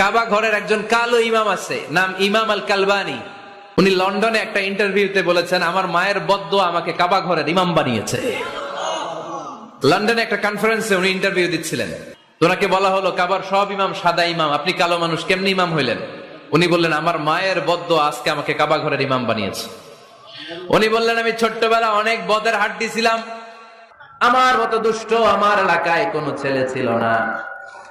কাবা ঘরের একজন কালো ইমাম আছে, নাম ইমাম আল কালবানি উনি লন্ডনে একটা ইন্টারভিউতে বলেছেন, আমার মায়ের বদ্ধ আমাকে কাবা ঘরের ইমাম বানিয়েছে। লন্ডনে একটা কনফারেন্সে উনি ইন্টারভিউ দিচ্ছিলেন। ওনাকে বলা হলো, কাবার সব ইমাম সাদা ইমাম, আপনি কালো মানুষ কেমনি ইমাম হইলেন? উনি বললেন, আমার মায়ের বদ্ধ আজকে আমাকে কাবা ঘরের ইমাম বানিয়েছে। উনি বললেন, আমি ছোট্টবেলা অনেক বদের হাট দিছিলাম আমার মতো দুষ্ট আমার এলাকায় কোনো ছেলে ছিল না।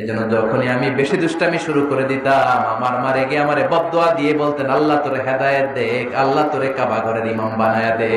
এজন্য যখনই আমি বেশি দুষ্টামি শুরু করে দিতাম, আমার মারে গিয়ে আমার বদয়া দিয়ে বলতেন, আল্লাহ তোরে হেদায়ত দেখ, আল্লাহ তোরে কাবা ঘরের ইমাম বানায় দে